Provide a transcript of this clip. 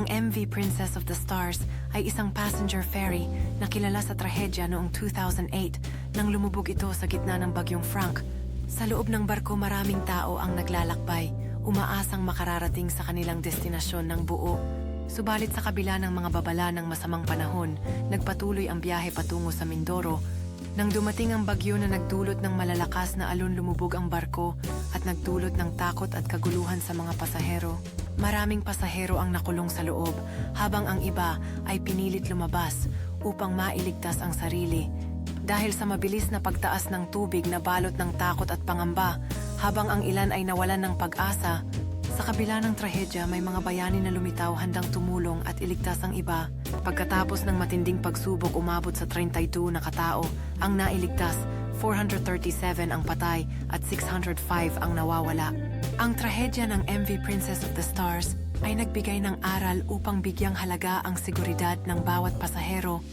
Ang MV Princess of the Stars ay isang passenger ferry na kilala sa trahedya noong 2008 nang lumubog ito sa gitna ng bagyong Frank. Sa loob ng barko maraming tao ang naglalakbay, umaasang makararating sa kanilang destinasyon ng buo. Subalit sa kabila ng mga babala ng masamang panahon, nagpatuloy ang biyahe patungo sa Mindoro. Nang dumating ang bagyo na nagdulot ng malalakas na alon lumubog ang barko at nagdulot ng takot at kaguluhan sa mga pasahero. Maraming pasahero ang nakulong sa loob habang ang iba ay pinilit lumabas upang mailigtas ang sarili. Dahil sa mabilis na pagtaas ng tubig na balot ng takot at pangamba, habang ang ilan ay nawalan ng pag-asa, sa kabila ng trahedya may mga bayani na lumitaw handang tumulong at iligtas ang iba. Pagkatapos ng matinding pagsubok umabot sa 32 na katao, ang nailigtas, 437 ang patay at 605 ang nawawala. Ang trahedya ng MV Princess of the Stars ay nagbigay ng aral upang bigyang halaga ang seguridad ng bawat pasahero